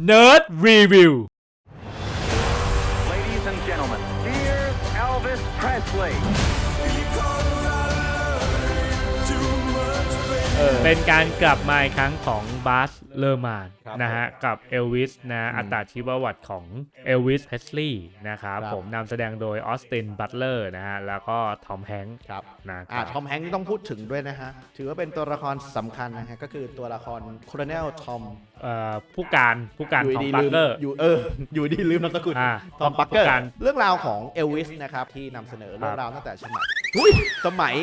Nerd Review เป็นการกลับมาอีกครั้งของบาสเลอร์มานครับนะฮะกับเอลวิสนะอัตราชีวประวัติของเอลวิสเพสลีย์นะครับครับผมนำแสดงโดยออสตินบัตเลอร์นะฮะแล้วก็ทอมแฮงค์ครับนะคอ่ารับทอมแฮงค์นี่ต้องพูดถึงด้วยนะฮะ ถือว่าเป็นตัวละครสำคัญนะฮะ ก็คือตัวละครโค l เนลทอมเอ่อผู้การผู้การอยู่ของดีบัลืตมเลอร์อยู่เอออยู่ดีลืมนามสกุลอ่าทอมปักเกอร์ผู้การเรื่องราวของเอลวิสนะครับที่นำเสนอครับเรื่องราวตั้งแต่สมัยอุ๊ยสมัย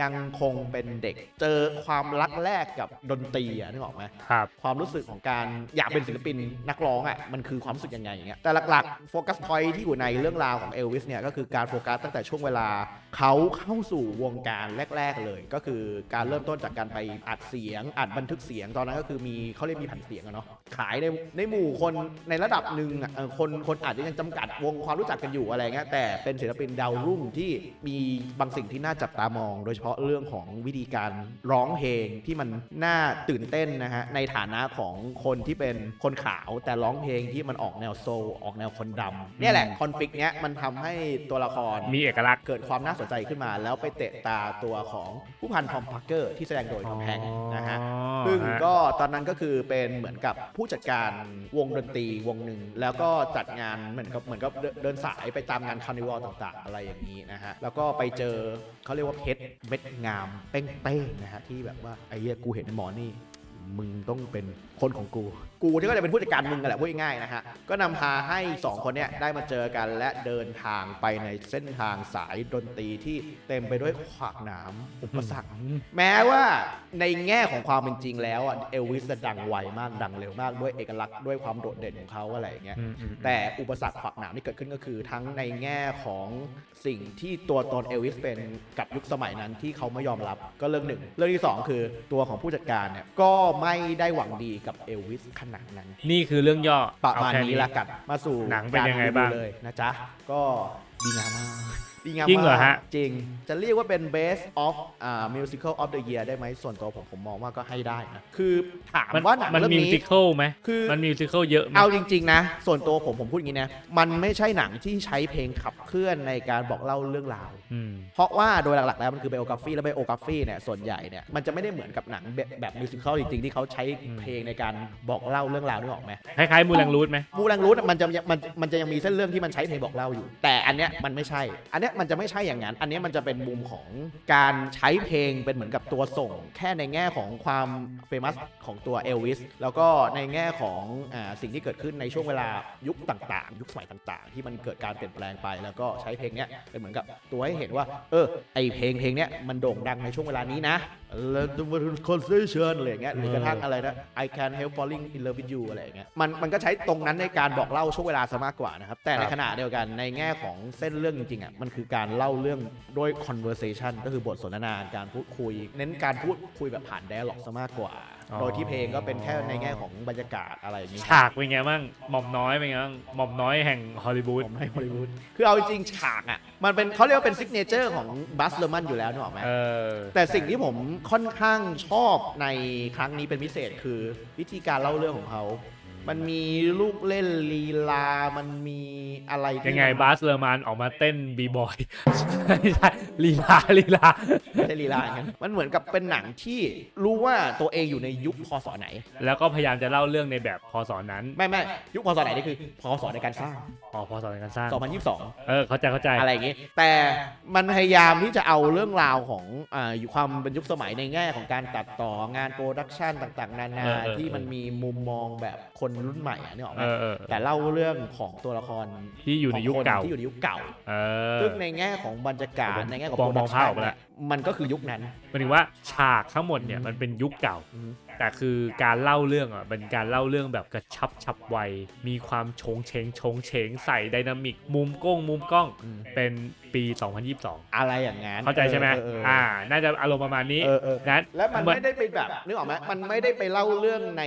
ยังคงเป็นเด็กเจอความรักแรกกับดนตรีอะนึกออกไหมครับความรู้สึกของการอยากเป็นศิลปินนักร้องอะมันคือความรู้สึกยังไงอย่างเงี้ยแต่หลักๆโฟกัสพอยที่อยู่ในเรื่องราวของเอลวิสเนี่ยก็คือการโฟกัสตั้งแต่ช่วงเวลาเขาเข้าสู่วงการแรก ๆ เลย ก็คือการเริ่มต้นจากการไปอัดเสียงอัดบันทึกเสียงตอนนั้นก็คือมีเขาเรียกมีแผ่นเสียงอะเนาะขายในในหมู่คนในระดับหนึ่งอะเออคนคนอาจจะยังจำกัดวงความรู้จักกันอยู่อะไรเงี้ยแต่เป็นศิลปินดาวรุ่งที่มีบางสิ่งที่น่าจับตามอง โดยเฉพาะเรื่องของวิธีการร้องเพลงที่มันน่าตื่นเต้นนะฮะในฐานะของคนที่เป็นคนขาวแต่ร้องเพลงที่มันออกแนวโซลออกแนวคนดำเนี่ยแหละคอนฟ lict เนี้ยมันทำให้ตัวละครมีเอกลักษณ์ เกิดความน่าสนใจขึ้นมา แล้วไปเตะตาตัวของผู้พันทอมพักเกอร์ที่แสดงโดยทอมแฮงค์นะฮะ ซึ่งฮะก็ตอนนั้นก็คือเป็นเหมือนกับผู้จัดการวงดนตรีวงหนึ่ง แล้วก็จัดงานเหมือนกับเหมือนกับเดินเดินสายไปตามงานคาร์นิวัลต่างๆ อะไรอย่างนี้นะฮะ แล้วก็ไปเจอเขาเรียกว่าเพชรเม็ดงามเป้งๆนะฮะที่แบบว่าไอ้เหี้ยกูเห็นหมอนี่ มึงต้องเป็นคนของกู กูที่ก็จะเป็นผู้จัดการมึงกันแหละพูดง่ายๆนะฮะ ก็นำพาให้ 2 คนเนี้ยได้มาเจอกันและเดินทางไปในเส้นทางสายดนตรีที่เต็มไปด้วยขวากหนามอุปสรรค แม้ว่าในแง่ของความเป็นจริงแล้วอะเอลวิสจะดังไวมากดังเร็วมากด้วยเอกลักษณ์ด้วยความโดดเด่นของเขาอะไรอย่างเงี้ยอืมอืมแต่อุปสรรคขวากหนามที่เกิดขึ้นก็คือ ทั้งในแง่ของสิ่งที่ตัวตนเอลวิสเป็นกับยุคสมัยนั้นที่เขาไม่ยอมรับก็เรื่องหนึ่ง เรื่องที่สองคือตัวของผู้จัดการเนี่ยก็ไม่ได้หวังดีกับเอลวิสขนาดนั้น นี่คือเรื่องย่อประมาณเอแค่นี้ละกันมาสู่หนังเป็นยังไงกรรีวิวบ้างเลยนะจ๊ะก็ดีงามมาก ดีงามจริงเหรอมากฮะจริง จะเรียกว่าเป็น best of อ่า musical of the year ได้ไหมส่วนตัวผมผมมองว่าก็ให้ได้นะ คือถามมันว่าหนังมันเรื่องมิวนี้ สิควลไหมคือ มันมิวสิควลเยอะไหม เอาจริงๆนะ ส่วนตัวผมผมพูดอย่างนี้นะ มันไม่ใช่หนังที่ใช้เพลงขับเคลื่อนในการบอกเล่าเรื่องราว อืม เพราะว่าโดยหลักๆแล้วมันคือไบโอกราฟีและไบโอกราฟีเนี่ยส่วนใหญ่เนี่ยมันจะไม่ได้เหมือนกับหนังแบบแบบมิวสิควลจริงๆ ที่เขาใช้เพลงในการบอกเล่าเรื่องราวนึกออกไหม คล้ายๆมูลังรูทไหมมูลังรูทมันจะมันมันจะยังมีเส้นเรื่องที่มันใช้เพลงบอกเล่าอยู่ แต่อันเนี้ยมันไม่ใช่ อันเนี้ยมันจะไม่ใช่อย่างนั้น อันนี้มันจะเป็นมุมของการใช้เพลงเป็นเหมือนกับตัวส่ง แค่ในแง่ของความเฟมัสของตัวเอลวิสแล้วก็ในแง่ของอสิ่งที่เกิดขึ้นในช่วงเวลายุคต่างๆ ยุคสมัยต่างๆ ที่มันเกิดการเปลี่ยนแปลงไป แล้วก็ใช้เพลงเนี้ยเป็นเหมือนกับตัวให้เห็นว่า เออไอเพลงเพลงเนี้ยมันโด่งดังในช่วงเวลานี้นะแล้วคอนเสิร์ตอะไรอย่างเงี้ยหรือกระทั่งอะไรนะ I can help falling in love with you อะไรอย่างเงี้ยมันมันก็ใช้ตรงนั้นในการบอกเล่าช่วงเวลาซะมากกว่านะครับแต่ในขณะเดียวกันในแง่ของเส้นเรื่องจริงๆอะมันคือการเล่าเรื่องด้วย conversation ก็คือบทสนทนาการพูดคุย เน้นการพูดคุยแบบผ่าน dialog ซะมากกว่าอ๋อโดยที่เพลงก็เป็นแค่ในแง่ของบรรยากาศอะไรอย่างนี้ฉากเป็นไงบ้างหม่อมน้อยเป็นไงบ้างหม่อมน้อยแห่งฮอลลีวูดผมให้ฮอลลีวูดคือเอาจริงๆฉากอะมันเป็นเขาเรียกว่าเป็นซิกเนเจอร์ของบัสเลอร์มันอยู่แล้วนึกออกไหมเออแต่สิ่งที่ผมค่อนข้างชอบในครั้งนี้เป็นพิเศษคือวิธีการเล่าเรื่องของเขา มันมีลูกเล่นลีลา มันมีอะไรที่ยังไงมันบาสเลอร์มานออกมาเต้นบีบอยไม่ใช่ลีลาลีลาไม่ใช่ลีลาอย่างนั้นมันเหมือนกับเป็นหนังที่รู้ว่าตัวเองอยู่ในยุคพศไหน แล้วก็พยายามจะเล่าเรื่องในแบบพศนั้นไม่ไม่ยุคพศไหนนี่คือพศในการสร้างอ๋อพศในการสร้าง 2022 เออเข้าใจเข้าใจอะไรอย่างงี้แต่มันพยายามที่จะเอาเรื่องราวของอ่าอยู่ความเป็นยุคสมัยในแง่ของการตัดต่องานโปรดักชันต่างๆ นานาเออเออที่มันมีมุมมองแบบคนรุ่นใหม่อะนี่ออกไหมเออเออแต่เล่าเรื่องของตัวละครที่อยู่ในยุคของเก่าที่อยู่ในยุคเก่า เออ ซึ่งในแง่ของบรรยากาศในแง่ของมองโปรดักมองภาพชัออกมาแล้ว มันก็คือยุคนั้น หมายถึงว่าฉากทั้งหมดเนี่ยมันเป็นยุคเก่า อืม แต่คือการเล่าเรื่องอะเป็นการเล่าเรื่องแบบกระชับฉับไว มีความโชงเชงโชงเชงใส่ไดนามิก มุมกล้องมุมกล้องอืมเป็นปี 2022 อะไรอย่างนั้นเข้าใจใช่ไหมเออเออเอออ่า น่าจะอารมณ์ประมาณนี้เออเออนั้นและมันเหมือนไม่ได้ไปแบบนึกออกไหมมันไม่ได้ไปเล่าเรื่องใน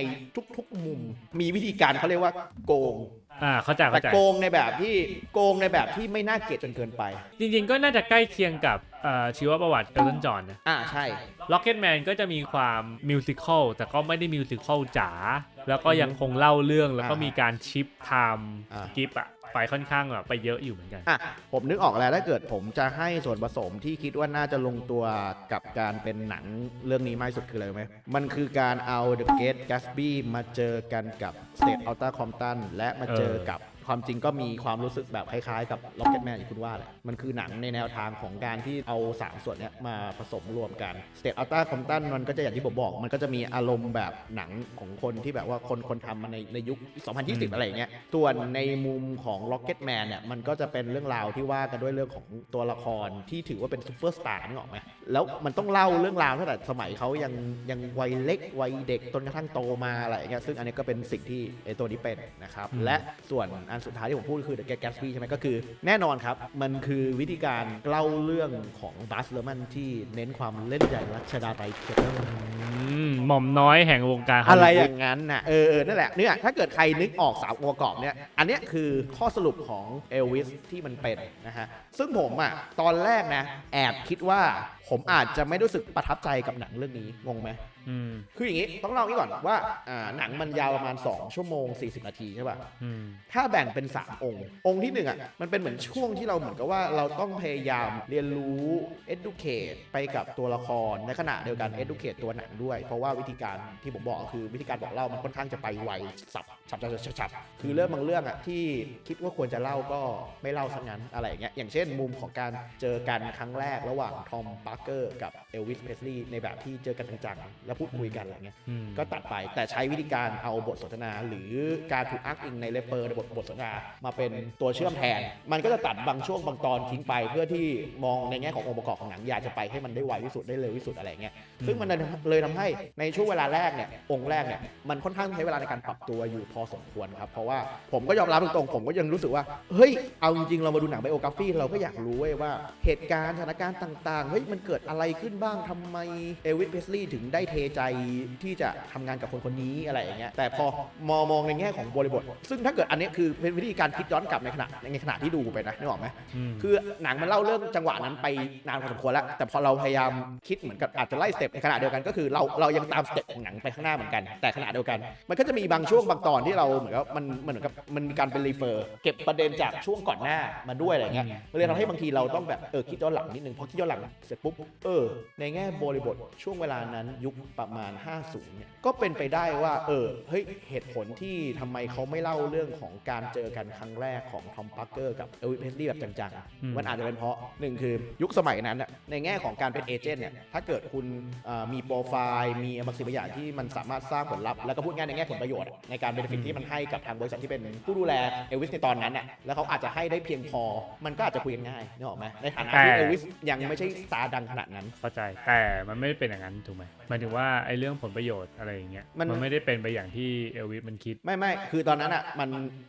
ทุกๆมุม มีวิธีการเขาเรียกว่าโกง อ่าเข้าใจแต่เข้าใจ โกงในแบบที่โกงในแบบที่ไม่น่าเกลียดจนเกินไป จริงๆ ก็น่าจะใกล้เคียงกับเอ่อชีวประวัติเอลตันจอห์นนะ อ่าใช่ Rocketman ก็จะมีความมิวสิควลแต่ก็ไม่ได้มิวสิควลจ๋าแล้วก็ยังคงเล่าเรื่องแล้วก็อ่ามีมีการชิปไทม์อ่า กิฟอะ ไปค่อนข้างแบบไปเยอะอยู่เหมือนกัน อะผมนึกออกแล้วถ้าเกิดผมจะให้ส่วนผสมที่คิดว่าน่าจะลงตัวกับการเป็นหนังเรื่องนี้มากที่สุดคืออะไรรู้ไหมมันคือการเอา The Great Gatsby มาเจอกันกับ State Outta Compton และมาเจอเออกับ ความจริงก็มีความรู้สึกแบบคล้ายๆกับ Rocketman อย่างคุณว่าแหละ มันคือหนังในแนวทางของการที่เอาสามส่วนเนี้ยมาผสมรวมกัน State Outta Compton มันก็จะอย่างที่ผมบอก มันก็จะมีอารมณ์แบบหนังของคนที่แบบว่าคนคนทำมาในในยุค 2020 อะไรอย่างเงี้ยส่วนในมุมของ Rocketman เนี่ยมันก็จะเป็นเรื่องราวที่ว่ากันด้วยเรื่องของตัวละครที่ถือว่าเป็นซูเปอร์สตาร์นึกออกไหมแล้วมันต้องเล่าเรื่องราวตั้งแต่สมัยเขายังยังวัยเล็กวัยเด็กจนกระทั่งโตมาอะไรอย่างเงี้ยซึ่งอันนี้ก็เป็นสิ่งที่ไอตัวนี้เป็นนะครับอืมและส่วนอันสุดท้ายที่ผมพูดก็คือ The Great Gatsby ใช่ไหมก็คือ แน่นอนครับ มันคือวิธีการเล่าเรื่องของบัสเลอร์มันที่เน้นความเล่นใหญ่รัชดาไตรเทเตอร์อืมหม่อมน้อยแห่งวงการฮอะลไรลีอวูดย่างนั้นน่ะเออเออนั่นแหละเนี่ยถ้าเกิดใครนึกออกสามองค์ประกอบเนี่ยอันเนี้ยคือข้อสรุปของเอลวิสที่มันเป็นนะฮะซึ่งผมอะตอนแรกนะแอบคิดว่าผมอาจจะไม่รู้สึกประทับใจกับหนังเรื่องนี้งงไหมอืม คืออย่างนี้ต้องเล่าอย่างนี้ก่อนว่าอ่าหนังมันยาวประมาณ 2 ชั่วโมง 40 นาทีใช่ป่ะอืมถ้าแบ่งเป็น 3 องค์ องค์ที่1อะมันเป็นเหมือนช่วงที่เราเหมือนกับว่าเราต้องพยายามเรียนรู้ educate ไปกับตัวละครในขณะเดียวกัน educate ตัวหนังด้วย เพราะว่าวิธีการที่ผมบอกคือวิธีการบอกเล่ามันค่อนข้างจะไปไวสับฉับฉับฉับฉับคือเรื่องบางเรื่องอะที่คิดว่าควรจะเล่าก็ไม่เล่าซะงั้นอะไรอย่างเงี้ยอย่างเช่น มุมของการเจอกันครั้งแรกระหว่างทอมปาร์เกอร์กับเอลวิสเพสลีย์ในแบบที่เจอกันจังๆแล้วพูดคุยกันอะไรเงี้ยอืมก็ตัดไปแต่ใช้วิธีการเอาบทสนทนา หรือการถูกอักอิงในเลเปอร์ในบทบทสนทนามาเป็นตัวเชื่อมแทน มันก็จะตัดบางช่วงบางตอนทิ้งไป เพื่อที่มองในแง่ขององค์ประกอบของหนังอยากจะไปให้มันได้ไวที่สุดได้เร็วที่สุดอะไรเงี้ยซึ่งมันเลยทำให้ในช่วงเวลาแรกเนี่ยองค์แรกเนี่ยมันค่อนข้างใช้เวลาในการปรับตัวอยู่พอสมควรครับเพราะว่าผมก็ยอมรับตรงๆผมก็ยังรู้สึกว่าเฮ้ยเอาจริงๆเรามาดูหนังไบโอกราฟีเราก็อยากรู้เว้ยว่าเหตุการณ์สถานการณ์ต่างๆเฮ้ยมันเกิดอะไรขึ้นบ้างทำไมเอวิสเพสลีย์ถึงได้เทใจที่จะทำงานกับคนคนนี้อะไรอย่างเงี้ยแต่พอมองมองในแง่ของบริบท ซึ่งถ้าเกิดอันเนี้ยคือเป็นวิธีการคิดย้อนกลับในขณะในขณะที่ดูไปนะนึกออกไหมอืมคือหนังมันเล่าเรื่องจังหวะนั้นไปนานพอสมควรแล้ว แต่พอเราพยายามคิดเหมือนกับอาจจะไล่สเต็ปในขณะเดียวกันก็คือเราเรายังตามสเต็ปของหนังไปข้างหน้าเหมือนกัน แต่ขณะเดียวกัน มันก็จะมีบางช่วงบางตอนที่เราเหมือนกับมันมันเหมือนกับมันมีการเป็นรีเฟอร์ เก็บประเด็นจากช่วงก่อนหน้ามาด้วยอะไรเงี้ยมันเลยทำให้บางทีเราต้องแบบเออคิดย้อนหลังนิดนึงพอคิดย้อนหลังเสร็จปุ๊บเออในแง่บริบทช่วงเวลานั้นยุคประมาณ 50เนี่ยก็เป็นไปได้ว่าเออเฮ้ยเหตุผลที่ทำไมเขาไม่เล่าเรื่องของการเจอกันครั้งแรกของทอมปาร์เกอร์กับเอลวิสเพสลีย์แบบจังๆ มันอาจจะเป็นเพราะหนึ่งคือยุคสมัยนั้นน่ะในแง่ของการเป็นเอเจนต์เนี่ยถ้าเกิดคุณมีโปรไฟล์มีบางสิ่งบางอย่างที่มันสามารถสร้างผลลัพธ์แล้วก็พูดง่ายในแง่ผลประโยชน์ในการเบนฟิตที่มันให้กับทางบริษัทที่เป็นผู้ดูแลเอลวิสในตอนนั้นน่ะแล้วเขาอาจจะให้ได้เพียงพอมันก็อาจจะคุยกันง่ายนึกออกไหมในฐานะที่เอลวิสยังไม่ใช่สตาร์ดังขนาดนั้นเข้าใจแต่มันไม่เป็นอย่างนั้นถูกไหมหมายถึงว่าไอ้เรื่องผลประโยชน์อะไรอย่างเงี้ยมัน มันไม่ได้เป็นไปอย่างที่เอลวิสมันคิด ไม่ไม่คือตอนนั้นอะมัน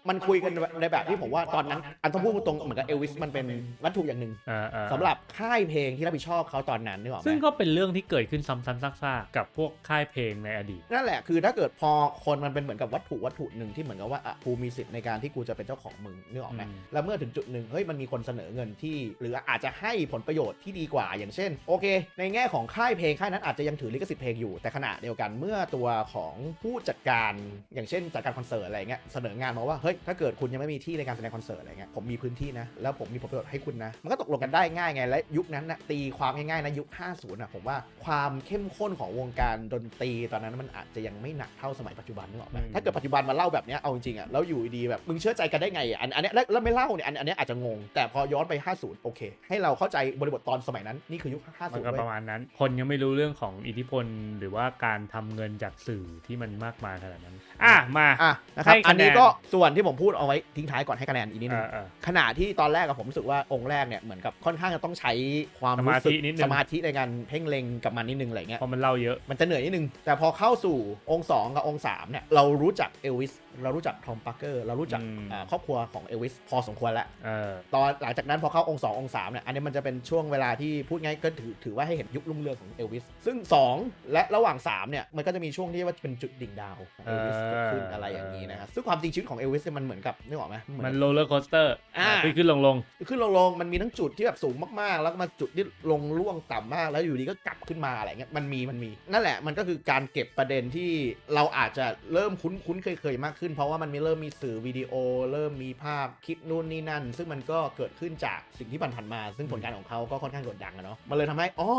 มันคุยกันในแบบที่ผมว่าตอนนั้นอันต้องพูดตรงๆเหมือนกับเอลวิสมันเป็นวัตถุอย่างหนึ่งเออเออสำหรับค่ายเพลงที่รับผิดชอบเขาตอนนั้นนึกออกไหมซึ่งก็เป็นเรื่องที่เกิดขึ้นซ้ำๆซากๆกับพวกค่ายเพลงในอดีต นั่นแหละคือถ้าเกิดพอคนมันเป็นเหมือนกับวัตถุวัตถุหนึ่งที่เหมือนกับว่าอะกูมีสิทธิ์ในการที่กูจะเป็นเจ้าของมึงนึกออกไหมอืม แล้วเมื่อถึงจุดหนึ่งเฮ้ยมันมีคนเสนอเงินที่ หรืออาจจะให้ผลประโยชน์ที่ดีกว่าอย่างเช่น โอเค ในแง่ของค่ายเพลงค่ายนั้นอาจจะยังถือลิขสิทธิ์เพลงอยู่ แต่ขณะเดียวกันเมื่อตัวของผู้จัดการอย่างเช่นจัดการคอนเสิร์ตอะไรเงี้ยเสนองานมาว่าเฮ้ยถ้าเกิดคุณยังไม่มีที่ในการแสดงคอนเสิร์ตอะไรเงี้ยผมมีพื้นที่นะแล้วผมมีผลประโยชน์ให้คุณนะมันก็ตกลงกันได้ง่ายไงและยุคนั้นนะตีความง่ายๆนะยุค 50นะผมว่าความเข้มข้นของวงการดนตรีตอนนั้นมันอาจจะยังไม่หนักเท่าสมัยปัจจุบันนึกออกไหมอืมถ้าเกิดปัจจุบันมาเล่าแบบเนี้ยเอาจริงๆอะแล้วอยู่ดีๆแบบมึงเชื่อใจกันได้ไงอะอันอันเนี้ยแล้วแล้วไม่เล่าเนี่ยอันอันเนี้ยอาจจะงง แต่พอย้อนไป 50 โอเค ให้เราเข้าใจบริบทตอนสมัยนั้นนี่คือยุค 50มันก็เว้ปยระมาณนั้น คนยังไม่รู้เรื่องของอิทธิพลหรือว่าการทำเงินจากสื่อที่มันมากมายขนาดนั้น อะมาอะนะครับให้คะแนนอันนี้ก็ส่วนที่ผมพูดเอาไว้ทิ้งท้ายก่อนให้คะแนนอีกนิดเอนึงอเออขณะที่ตอนแรกอะผมรู้สึกว่าองค์แรกเนี่ยเหมือนกับค่อนข้างจะต้องใช้ความรู้สึกสมาธินิดนึงสมาธิในการเพ่งเล็งกับมันนิดนึงอะไรเงี้ยเพราะมันเล่าเยอะมันจะเหนื่อยนิดนึงแต่พอเข้าสู่องค์ 2 กับองค์3เนี่ยเรารู้จักเอลวิสเรารู้จักทอมปาร์เกอร์เรารู้จักอืมอ่าครอบครัวของเอลวิสพอสมควรแล้วเออตอนหลังจากนั้นพอเข้าองค์2องค์3เนี่ยอันนี้มันจะเป็นช่วงเวลาที่พูดง่ายก็ถือถือว่าให้เห็นยุครุ่งเรืองของเอลวิสซึ่ง 2 และระหว่าง3เนี่ยมันก็จะมีช่วงที่ว่าเป็นจุดดิ่งดาวของเอลวิสเออเกิดขึ้นอะไรอย่างนี้นะครับซึ่งความจริงชีวิตของเอลวิสเนี่ยมันเหมือนอนกับนึกออกไหมเหมือนมันโรลเลอร์โคสเตอร์อ่าขึ้นขึ้นลงลงขึ้นลงๆมันมีทั้งจุดที่แบบสูงมากๆ แล้วก็มาจุดที่ลงล่วงต่ำมากแล้วอยู่ดีก็กลับขึ้นมาอะไรเงี้ยมันมีมันมี นั่นแหละมันก็คือการเก็บประเด็นที่เราอาจจะเริ่มคุ้นคุ้นเคยเคยๆมากขึ้น เพราะว่ามันมีเริ่มมีสื่อวิดีโอ เริ่มมีภาพคลิปนู่นนี่นั่น ซึ่งมันก็เกิดขึ้นจากสิ่งที่ผ่านๆมา ซึ่งผลงานของเขาก็ค่อนข้างโด่งดังอะเนาะมันเลยทำให้อ๋อ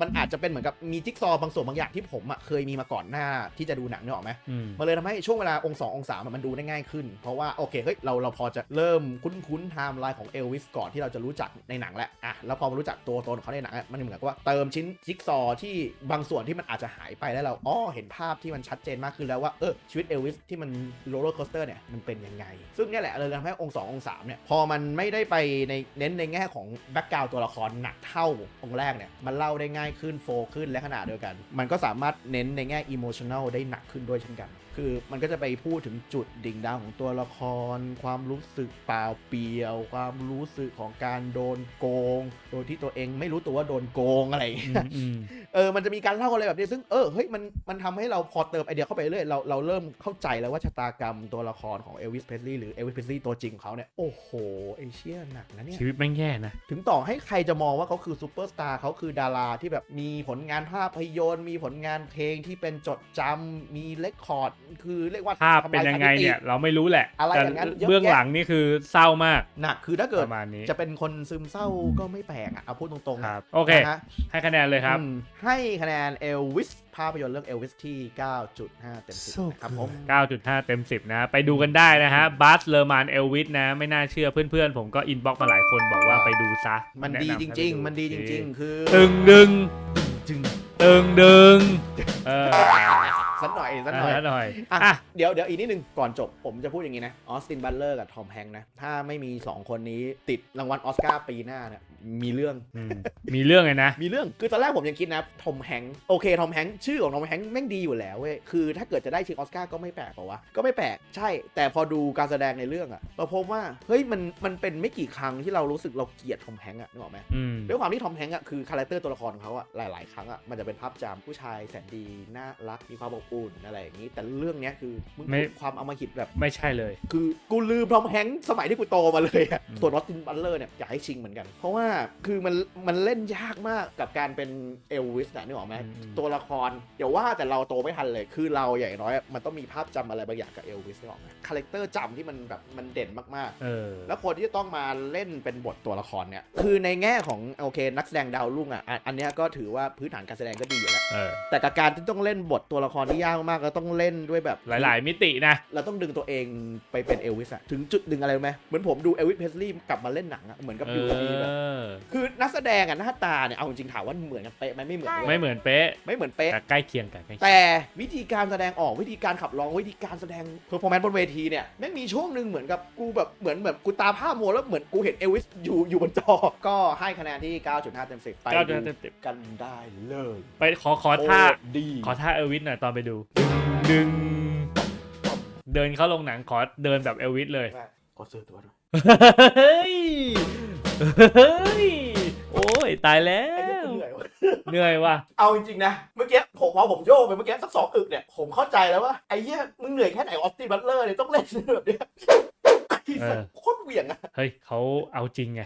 มันอาจจะเป็นเหมือนกับมีจิ๊กซอว์บางส่วนบางอย่างที่ผมอะเคยมีมาก่อนหน้าที่จะดูหนังเนี่ยหรอกไหมอืมมันเลยทำให้ช่วงเวลาองศาองศามันดูได้ง่ายขึ้น เพราะว่าโอเคเฮ้ยเราเราพอจะเริ่มคุ้นๆไทม์ไลน์ของเอลวิสก่อนที่เราจะรู้จักในหนังแล้วอะแล้วพอมารู้จักตัวตนของเขาในหนังอะมันเหมือนกับว่าเติมชิ้นจิ๊กซอว์ที่บางส่วนที่มันอาจจะหายไปแล้วเราอ๋อเห็นภาพที่มันชัดเจนมากขึ้นแล้วว่าเออชีวิตเอลวิสที่มันโรลเลอร์โคสเตอร์เนี่ยมันเป็นยังไง ซึ่งเนี่ยแหละเลยทำให้องค์สององค์สามเนี่ย พอมันไม่ได้ไปในเน้นในแง่ของแบ็กกราวตัวละครหนักเท่าองค์แรกเนี่ย มันเล่าได้ง่ายขึ้นโฟขึ้นและขนาดเดียวกัน มันก็สามารถเน้นในแง่อิโมชัน a ลได้หนักขึ้นด้วยเช่นกัน คือมันก็จะไปพูดถึงจุดดิ่งดาวของตัวละคร ความรู้สึกเปล่าเปลี่ยว ความรู้สึกของการโดนโกง โดยที่ตัวเองไม่รู้ตัวว่าโดนโกงอะไร เงี้ยอืมเออมันจะมีการเล่าอะไรแบบนี้ซึ่งเออเฮ้ยมันมันทำให้เราพอเติมไอเดียเข้าไปเรื่อยเราเราเริ่มเข้าใจแล้วว่าชะตากรรมตัวละครของเอลวิสเพ s ลีย์หรือเอลวิสเพ s ลีย์ตัวจริงของเขาเนี่ยโอ้โหเอเชียหนักนะเนี่ย ชีวิตแม่งแย่นะ ถึงต่อให้ใครจะมองว่าเขาคือซูเปอร์สตาร์เขาคือดาราที่แบบมีผลงานภาพยนตร์มีผลงานเพลงที่เป็นจดจำมีเลคคอร์ด คือเรียกว่าภาพเป็นยังไงเนี่ย เราไม่รู้แหละ อะไรแต่อย่างนั้นเยอะแยะ เบื้องหลังนี่คือเศร้ามากหนักคือถ้าเกิปดระมาณนี้จะเป็นคนซึมเศร้าก็ไม่แปลกอะเอาพูดตรงๆคนะรับ โอเค นะฮะให้คะแนนเลยครับ อืมให้คะแนนเอลวิสภาพยนตร์เรื่องเอลวิสที่ 9.5 เต็มสิบนะครับผม 9.5 เต็ม 10 นะ ไปดูกันได้นะฮะบัสเลอร์มานเอลวิสนะ ไม่น่าเชื่อเพื่อนๆ ผมก็อินบ็อกมาหลายคนบอกว่าไปดูซะ มันดีแะำจให้ริงไปๆมันดีจริง ๆ คือ ตึงดึงจึงตึงดึงเออสักหน่อยสักหน่อยเหน่อยอะอะเดี๋ยวเดี๋ยวอีกนิดนึง ก่อนจบผมจะพูดอย่างนี้นะออสตินบัตเลอร์กับทอมแฮงค์นะ ถ้าไม่มี 2 คนนี้ติดรางวัลออสการ์ปีหน้าเนี่ย มีเรื่อง อืมมีเรื่องไงนะ มีเรื่อง คือตอนแรกผมยังคิดนะทอมแฮงค์โอเคทอมแฮงค์ชื่อของทอมแฮงค์แม่งดีอยู่แล้วเว้ย คือถ้าเกิดจะได้ชิงออสการ์ก็ไม่แปลกเปล่าวะ ก็ไม่แปลก ใช่ แต่พอดูการแสดงในเรื่องอะเราพบว่า เฮ้ย มัน มันเป็นไม่กี่ครั้งที่เรารู้สึกเราเกลียดทอมแฮงค์อะนึกออกไหม อืม ด้วยความที่ทอมแฮงค์อะคือคาแรคเตอร์ตัวละครของเขาอะหลาย ๆ ครั้งอะมันจะเป็นภาพจำผู้ชายแสนดี น่ารักมีความอบอุ่นอะไรอย่างนี้ แต่เรื่องเนี้ยคือมึงไม่พูดความอมหิตแบบ ไม่ใช่เลย คือกูลืมทอมแฮงค์สมัยที่กูโตมาเลยอะอืม ส่วนออสตินบัตเลอร์เนี่ยอยากให้ชิงเหมือนกัน เพราะว่าคือมันมันเล่นยากมากกับการเป็นเอลวิสนะนึกออกไหมอืมอืมตัวละครเดี๋ยวว่าแต่เราโตไม่ทันเลย คือเราอย่างน้อยอะมันต้องมีภาพจำอะไรบางอย่างกับเอลวิสนึกออกไหมคาแรคเตอร์จำที่มันแบบมันเด่นมากเออๆแล้วคนที่จะต้องมาเล่นเป็นบทตัวละครเนี่ย คือในแง่ของโอเคนักแสดงดาวรุ่งอะอะอันเนี้ยก็ถือว่าพื้นฐานการแสดงก็ดีอยู่แล้ว เออ แต่กับการที่ต้องเล่นบทตัวละครที่ยากมากแล้วต้องเล่นด้วยแบบหลาย ๆ มิตินะ เราต้องดึงตัวเองไปเป็นเอลวิสอะถึงจุดหนึ่งอะไรรู้ไหมเหมือนผมดูเอลวิสเพสลีย์กลับมาเล่นหนังอะเหมือนกับเออยู่ดีแบบอคือนักแสดงอะหน้าตาเนี่ยเอาจริงๆถามว่าเหมือนกันเป๊ะไหมไม่เหมือนไม่เว้ยเหมือนเป๊ะไม่เหมือนเป๊ะ แต่ใกล้เคียงกันใกล้เคียงแต่วิธีการแสดงออกวิธีการขับร้องวิธีการแสดงเพอร์ฟอร์แมนซ์บนเวทีเนี่ยแม่งมีช่วงหนึ่งเหมือนกับกูแบบเหมือนแบบกูตาผ้ามัวแล้วเหมือนกูเห็นเอลวิสอยู่อยู่บนจอ ก็ให้คะแนนที่ 9.5 เต็ม10ไปเก้าดูเต็มเต็มกันได้เลยไปขอขอท่าโคตรดีขอท่าเอลวิสหน่อยตอนไปดู ดึง เดินเข้าโรงหนังขอเดินแบบเอลวิสเลย ขอเสื้อตัวด้วย เฮ้ย เฮ้ย โอ้ย ตายแล้ไอ้เหี้ยวกูเหนื่อยว่ะเหนื่อยว่ะ เอาจริงๆนะ เมื่อกี้ผมพอผมโยกไปเมื่อกี้สักสองอึกเนี่ย ผมเข้าใจแล้วว่าไอ้เหี้ยมึงเหนื่อยแค่ไหนออสตินบัตเลอร์เนี่ยต้องเล่นแบบเนี้ยไอ้สัสเออโคตรเหวี่ยงอะ เฮ้ยเขาเอาจริงไง